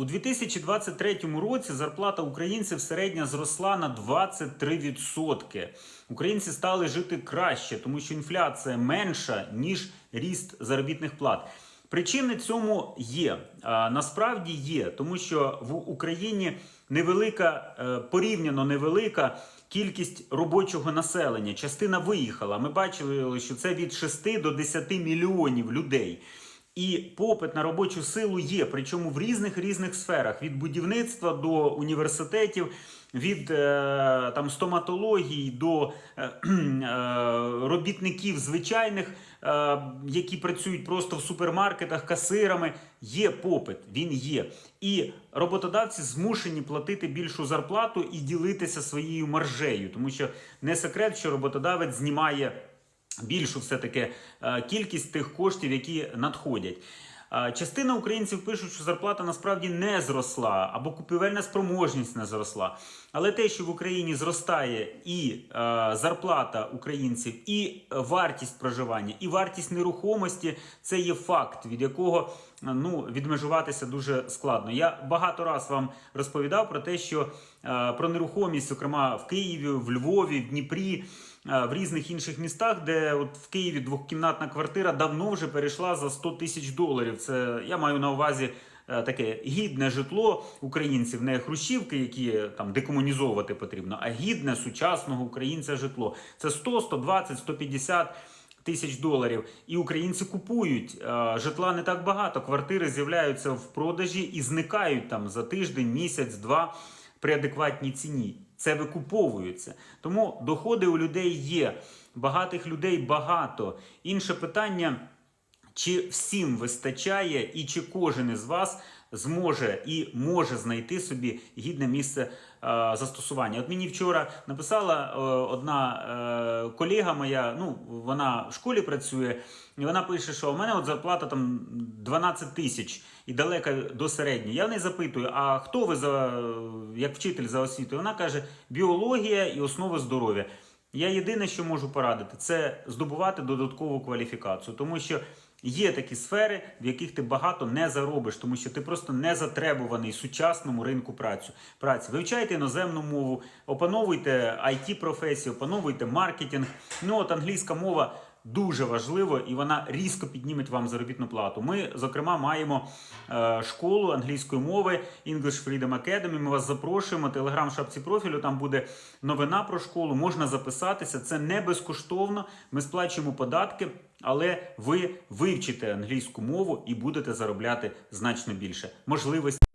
У 2023 році зарплата українців середня зросла на 23%. Українці стали жити краще, тому що інфляція менша ніж ріст заробітних плат. Причини цьому є. Насправді є, тому що в Україні невелика, е, порівняно невелика кількість робочого населення. Частина виїхала. Ми бачили, що це від 6 до 10 мільйонів людей. І попит на робочу силу є, причому в різних різних сферах: від будівництва до університетів, від е, там стоматології до е, е, робітників звичайних, які працюють просто в супермаркетах касирами. Є попит, він є. І роботодавці змушені платити більшу зарплату і ділитися своєю маржею, тому що не секрет, що роботодавець знімає більшу все-таки е, кількість тих коштів, які надходять. Е, Частина українців пишуть, що зарплата насправді не зросла або купівельна спроможність не зросла. Але те, що в Україні зростає і е, зарплата українців, і вартість проживання, і вартість нерухомості, це є факт, від якого ну, відмежуватися дуже складно. Я багато раз вам розповідав про те, що е, про нерухомість, зокрема в Києві, в Львові, в Дніпрі. е, В різних інших містах, де от в Києві двохкімнатна квартира давно вже перейшла за 100 тисяч доларів. Це я маю на увазі е, таке гідне житло українців, не хрущівки, які там декомунізовувати потрібно, а гідне сучасного українця житло. Це 100, 120, 150 тисяч доларів. І українці купують Е, житла не так багато. Квартири з'являються в продажі і зникають там за тиждень, місяць, два при адекватній ціні. Це викуповується. Тому доходи у людей є. Багатих людей багато. Інше питання. Чи всім вистачає, і чи кожен із вас зможе і може знайти собі гідне місце е, застосування? От мені вчора написала е, одна е, колега моя, ну вона в школі працює, і вона пише, що у мене от зарплата там 12 тисяч і далека до середньої. Я в неї запитую: а хто ви за як вчитель за освітою? Вона каже: біологія і основи здоров'я. Я єдине, що можу порадити, це здобувати додаткову кваліфікацію, тому що є такі сфери, в яких ти багато не заробиш, тому що ти просто не затребуваний сучасному ринку праці. праці. Вивчайте іноземну мову, опановуйте it професію, опановуйте маркетинг. Ну от англійська мова. Дуже важливо, і вона різко підніметь вам заробітну плату. Ми, зокрема, маємо е, школу англійської мови English Freedom Academy. Ми вас запрошуємо. Телеграм шапці профілю. Там буде новина про школу. Можна записатися. Це не безкоштовно. Ми сплачуємо податки, але ви вивчите англійську мову і будете заробляти значно більше. Можливості.